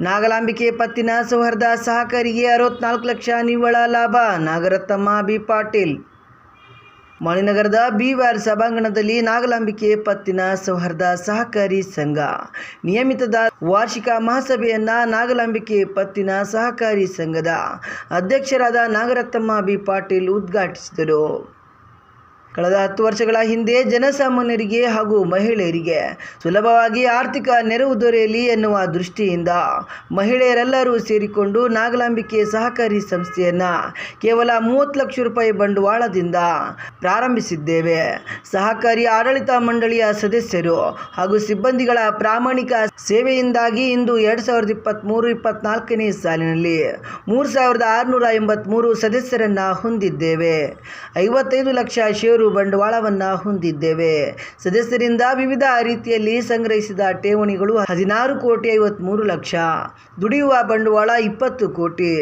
ನಾಗಲಾಂಬಿಕೆ ಪತ್ತಿನ ಸೌಹಾರ್ದ ಸಹಕಾರಿಗೆ ಅರವತ್ನಾಲ್ಕು ಲಕ್ಷ ನಿವ್ವಳ ಲಾಭ. ನಾಗರತ್ನಮ್ಮ ಬಿ ಪಾಟೀಲ್. ಮಣಿನಗರದ ಬಿವಾರ್ ಸಭಾಂಗಣದಲ್ಲಿ ನಾಗಲಾಂಬಿಕೆ ಪತ್ತಿನ ಸೌಹಾರ್ದ ಸಹಕಾರಿ ಸಂಘ. ನಿಯಮಿತದ ವಾರ್ಷಿಕ ಮಹಾಸಭೆಯನ್ನ ನಾಗಲಾಂಬಿಕೆ ಪತ್ತಿನ ಸಹಕಾರಿ ಸಂಘದ ಅಧ್ಯಕ್ಷರಾದ ನಾಗರತ್ನಮ್ಮ ಬಿ ಪಾಟೀಲ್ ಉದ್ಘಾಟಿಸಿದರು. ಕಳೆದ ಹತ್ತು ವರ್ಷಗಳ ಹಿಂದೆ ಜನಸಾಮಾನ್ಯರಿಗೆ ಹಾಗೂ ಮಹಿಳೆಯರಿಗೆ ಸುಲಭವಾಗಿ ಆರ್ಥಿಕ ನೆರವು ದೊರೆಯಲಿ ಎನ್ನುವ ದೃಷ್ಟಿಯಿಂದ ಮಹಿಳೆಯರೆಲ್ಲರೂ ಸೇರಿಕೊಂಡು ನಾಗಲಾಂಬಿಕೆ ಸಹಕಾರಿ ಸಂಸ್ಥೆಯನ್ನು ಕೇವಲ ಮೂವತ್ತು ಲಕ್ಷ ರೂಪಾಯಿ ಬಂಡವಾಳದಿಂದ ಪ್ರಾರಂಭಿಸಿದ್ದೇವೆ. ಸಹಕಾರಿ ಆಡಳಿತ ಮಂಡಳಿಯ ಸದಸ್ಯರು ಹಾಗೂ ಸಿಬ್ಬಂದಿಗಳ ಪ್ರಾಮಾಣಿಕ ಸೇವೆಯಿಂದಾಗಿ ಇಂದು ಎರಡು ಸಾವಿರದ ಇಪ್ಪತ್ತ್ಮೂರು ಇಪ್ಪತ್ನಾಲ್ಕನೇ ಸಾಲಿನಲ್ಲಿ ಮೂರು ಸಾವಿರದ ಆರುನೂರ ಎಂಬತ್ತ್ಮೂರು ಸದಸ್ಯರನ್ನು ಹೊಂದಿದ್ದೇವೆ. ಐವತ್ತೈದು ಲಕ್ಷ ಷೇರು ಬಂಡವಾಳವನ್ನು ಹೊಂದಿದ್ದೇವೆ. ಸದಸ್ಯರಿಂದ ವಿವಿಧ ರೀತಿಯಲ್ಲಿ ಸಂಗ್ರಹಿಸಿದ ಠೇವಣಿಗಳು ಹದಿನಾರು ಕೋಟಿ ಐವತ್ತ್ಮೂರು ಲಕ್ಷ. ದುಡಿಯುವ ಬಂಡವಾಳ ಇಪ್ಪತ್ತು ಕೋಟಿ.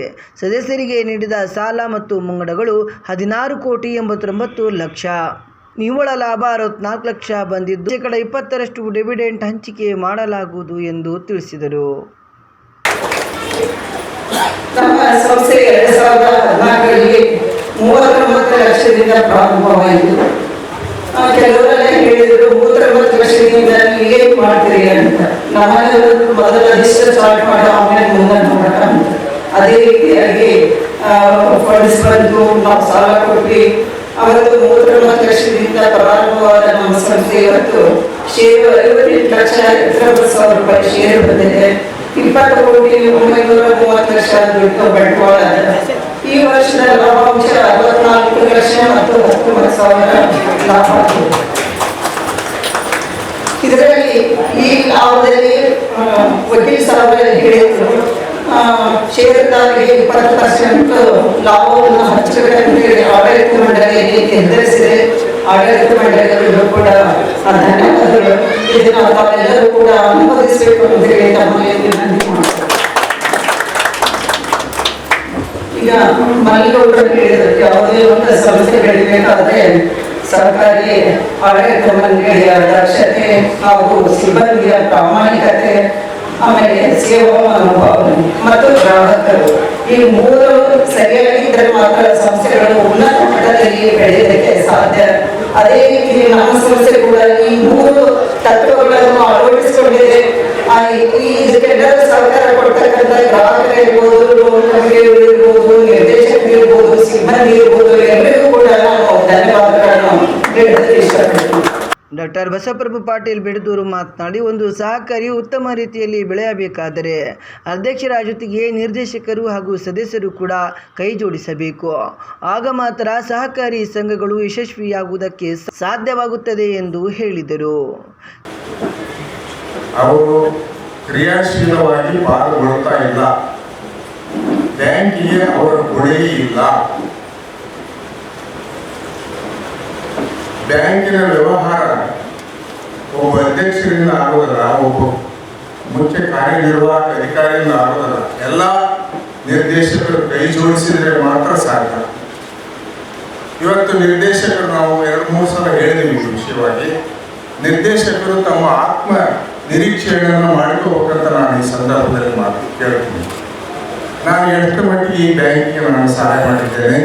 ಸದಸ್ಯರಿಗೆ ನೀಡಿದ ಸಾಲ ಮತ್ತು ಮುಂಗಡಗಳು ಹದಿನಾರು ಕೋಟಿ ಎಂಬತ್ತೊಂಬತ್ತು ಲಕ್ಷ. ನಿವ್ವಳ ಲಾಭ ಅರವತ್ನಾಲ್ಕು ಲಕ್ಷ ಬಂದಿದ್ದು ಶೇಕಡ ಇಪ್ಪತ್ತರಷ್ಟು ಡಿವಿಡೆಂಟ್ ಹಂಚಿಕೆ ಮಾಡಲಾಗುವುದು ಎಂದು ತಿಳಿಸಿದರು. ನಮ್ಮ ಸಂಸ್ಥೆ ಮೂವತ್ತೊಂಬತ್ತು ಲಕ್ಷದಿಂದ ಪ್ರಾರಂಭವಾಯಿತು ಕೆಲವರೆಲ್ಲ ಹೇಳಿದ್ರು ಮೂವತ್ತೊಂಬತ್ತು ಲಕ್ಷದಿಂದ ಏನ್ ಮಾಡ್ತೀರಿ ಅಂತ. ನಮ್ಮಲ್ಲಿ ಮೊದಲ ರಿಜಿಸ್ಟರ್ ಸ್ಟಾರ್ಟ್ ಮಾಡಿ, ಆಮೇಲೆ ಮುಂದೆ ನೋಡೋಣ ಅಂತ. ಅದೇ ರೀತಿಯಾಗಿ ಫಂಡ್ಸ್ ಬಂದು ನಾವು ಸಾಲ ಕೊಟ್ಟು ಅವತ್ತು ಮೂವತ್ತೊಂಬತ್ತು ಲಕ್ಷದಿಂದ ಪ್ರಾರಂಭವಾದ ನಮ್ಮ ಸಂಸ್ಥೆ ಇವತ್ತು ಶೇರು ಐವತ್ತೆಂಟು ಲಕ್ಷ ಎಪ್ಪತ್ತೊಂಬತ್ತು ಸಾವಿರ ರೂಪಾಯಿ ಷೇರು ಬಂದಿದೆ. ಇಪ್ಪತ್ತು ಕೋಟಿ ಒಂಬೈನೂರ ಮೂವತ್ತು ಲಕ್ಷ ದುಡ್ಡು ಬಂಡವಾಳ ಈ ವರ್ಷದ ಲಾಭಾಂಶ ಅರವತ್ನಾಲ್ಕು ಲಕ್ಷ ಮತ್ತು ಹತ್ತೊಂಬತ್ತು ಸಾವಿರ ಲಾಭ. ಇದರಲ್ಲಿ ಈ ಲಾಭದಲ್ಲಿ ವಕೀಲ್ ಸಾಹೇಬರು ಹೇಳಿದ್ರು ಷೇರುದಾರರಿಗೆ ಇಪ್ಪತ್ತು ಪರ್ಸೆಂಟ್ ಲಾಭವನ್ನು ಹಂಚಬೇಕು ಹೇಳಿ ಆಡಳಿತ ಮಂಡಳಿಯಲ್ಲಿ ನಿರ್ಧರಿಸಿದೆ ಆಡಳಿತ ಮಂಡಳಿಗಳು ಕೂಡ ಧನ್ಯವಾದಗಳು ಇದನ್ನು ತಾವೆಲ್ಲರೂ ಕೂಡ ಅನುಮೋದಿಸಬೇಕು ಅಂತ ಹೇಳಿ ತಮ್ಮಲ್ಲಿ ವಿನಂತಿ ಮಾಡ್ತಾರೆ ಈಗ ಮಲ್ಲಿಗೌಡರು ಹೇಳಿದ್ರು ಯಾವುದೇ ಒಂದು ಸಂಸ್ಥೆ ಬೆಳಿಬೇಕಾದ್ರೆ ಸರ್ಕಾರಿ ಮಂಡಳಿಯ ದಕ್ಷತೆ ಹಾಗೂ ಸಿಬ್ಬಂದಿಯ ಪ್ರಾಮಾಣಿಕತೆ, ಆಮೇಲೆ ಸೇವಾ ಮನೋಭಾವನೆ ಮತ್ತು ಗ್ರಾಹಕರು. ಈ ಮೂರು ಸರಿಯಾಗಿದ್ದರೆ ಮಾತ್ರ ಸಂಸ್ಥೆಗಳು ಉನ್ನತ ಮಟ್ಟದಲ್ಲಿ ಬೆಳೆಯೋದಕ್ಕೆ ಸಾಧ್ಯ. ಅದೇ ರೀತಿ ನಮ್ಮ ಸಂಸ್ಥೆ ಕೂಡ ಈ ಮೂರು ತತ್ವಗಳನ್ನು ಅಳವಡಿಸಿಕೊಂಡಿದೆ. ಈ ಇದಕ್ಕೆಲ್ಲರೂ ಸರ್ಕಾರ ಕೊಡ್ತಕ್ಕಂಥ ಗ್ರಾಹಕರಿರ್ಬೋದು ಡಾಕ್ಟರ್ ಬಸವಪ್ರಭು ಪಾಟೀಲ್ ಬಿಡದೂರು ಮಾತನಾಡಿ, ಒಂದು ಸಹಕಾರಿ ಉತ್ತಮ ರೀತಿಯಲ್ಲಿ ಬೆಳೆಯಬೇಕಾದರೆ ಅಧ್ಯಕ್ಷರ ಜೊತೆಗೆ ನಿರ್ದೇಶಕರು ಹಾಗೂ ಸದಸ್ಯರು ಕೂಡ ಕೈ ಜೋಡಿಸಬೇಕು. ಆಗ ಮಾತ್ರ ಸಹಕಾರಿ ಸಂಘಗಳು ಯಶಸ್ವಿಯಾಗುವುದಕ್ಕೆ ಸಾಧ್ಯವಾಗುತ್ತದೆ ಎಂದು ಹೇಳಿದರು. ಕ್ರಿಯಾಶೀಲವಾಗಿ ಪಾಲ್ಗೊಳ್ತಾ ಇಲ್ಲ. ಬ್ಯಾಂಕಿಗೆ ಅವರ ಇಲ್ಲ. ಬ್ಯಾಂಕಿನ ವ್ಯವಹಾರ ಒಬ್ಬ ಅಧ್ಯಕ್ಷರಿಂದ ಆಗೋದಲ್ಲ, ಒಬ್ಬ ಮುಖ್ಯ ಕಾರ್ಯನಿರ್ವಾಹಕ ಅಧಿಕಾರಿಯಿಂದ ಆಗೋದಲ್ಲ. ಎಲ್ಲ ನಿರ್ದೇಶಕರು ಕೈ ಜೋಡಿಸಿದರೆ ಮಾತ್ರ ಸಾಧ್ಯ. ಇವತ್ತು ನಿರ್ದೇಶಕರು ನಾವು ಎರಡು, ಮೂರು ಸಲ ಹೇಳಿದ್ದೀವಿ ವಿಷಯವಾಗಿ. ನಿರ್ದೇಶಕರು ತಮ್ಮ ಆತ್ಮ ನಿರೀಕ್ಷೆಗಳನ್ನು ಮಾಡಿಕೋಬೇಕಂತ ನಾನು ಈ ಸಂದರ್ಭದಲ್ಲಿ ಮಾತು ಕೇಳ್ತೀನಿ. ನಾನು ಎಷ್ಟು ಮಟ್ಟಿಗೆ ಈ ಬ್ಯಾಂಕಿಗೆ ನಾನು ಸಹಾಯ ಮಾಡಿದ್ದೇನೆ?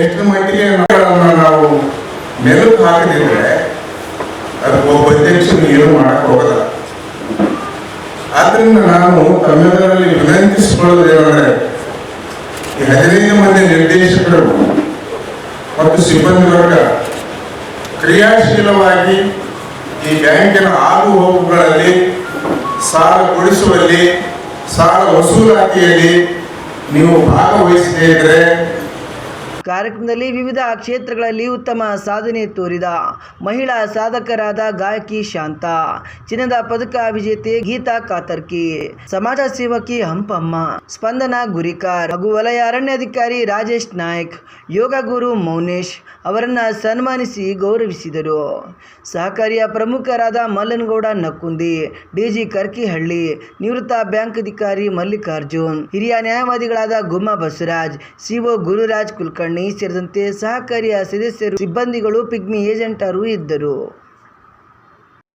ಎಷ್ಟು ಮಟ್ಟಿಗೆ ನಾವು ಮೆಲುಕು ಒಬ್ಬ ಅಧ್ಯಕ್ಷರು ಏನು ಮಾಡಕ್ ಹೋಗಲ್ಲ ಆದ್ರಿಂದ ನಾನು ತಮ್ಮೆಲ್ಲರಲ್ಲಿ ವಿನಂತಿಸಿಕೊಳ್ಳೋದೇನೆಂದರೆ ಈ ಹದಿನೈದು ಮಂದಿ ನಿರ್ದೇಶಕರು ಮತ್ತು ಸಿಬ್ಬಂದಿ ವರ್ಗ ಕ್ರಿಯಾಶೀಲವಾಗಿ ಈ ಬ್ಯಾಂಕಿನ ಆಗು ಹೋಗುಗಳಲ್ಲಿ ಸಾಲ ಕೊಡಿಸುವಲ್ಲಿ ಸಾಲ ವಸೂಲಾತಿಯಲ್ಲಿ ನೀವು ಭಾಗವಹಿಸದೇ ಇದ್ರೆ ಕಾರ್ಯಕ್ರಮದಲ್ಲಿ ವಿವಿಧ ಕ್ಷೇತ್ರಗಳಲ್ಲಿ ಉತ್ತಮ ಸಾಧನೆ ತೋರಿದ ಮಹಿಳಾ ಸಾಧಕರಾದ ಗಾಯಕಿ ಶಾಂತ, ಚಿನ್ನದ ಪದಕ ವಿಜೇತೆ ಗೀತಾ ಕಾತರ್ಕಿ, ಸಮಾಜ ಸೇವಕಿ ಹಂಪಮ್ಮ, ಸ್ಪಂದನ ಗುರಿಕಾರ್ ಹಾಗೂ ವಲಯ ಅರಣ್ಯಾಧಿಕಾರಿ ರಾಜೇಶ್ ನಾಯ್ಕ್, ಯೋಗ ಗುರು ಮೌನೇಶ್ ಅವರನ್ನ ಸನ್ಮಾನಿಸಿ ಗೌರವಿಸಿದರು. ಸಹಕಾರಿಯ ಪ್ರಮುಖರಾದ ಮಲ್ಲನಗೌಡ ನಕ್ಕುಂದಿ ಡಿಜಿ ಕರ್ಕಿಹಳ್ಳಿ, ನಿವೃತ್ತ ಬ್ಯಾಂಕ್ ಅಧಿಕಾರಿ ಮಲ್ಲಿಕಾರ್ಜುನ್, ಹಿರಿಯ ನ್ಯಾಯವಾದಿಗಳಾದ ಗುಮ್ಮ ಬಸವರಾಜ್, ಸಿಒ ಗುರುರಾಜ್ ಕುಲಕರ್ಣಿ ಸೇರಿದಂತೆ ಸಹಕಾರಿಯ ಸದಸ್ಯರು ಸಿಬ್ಬಂದಿಗಳು ಪಿಗ್ಮಿ ಏಜೆಂಟರು ಇದ್ದರು.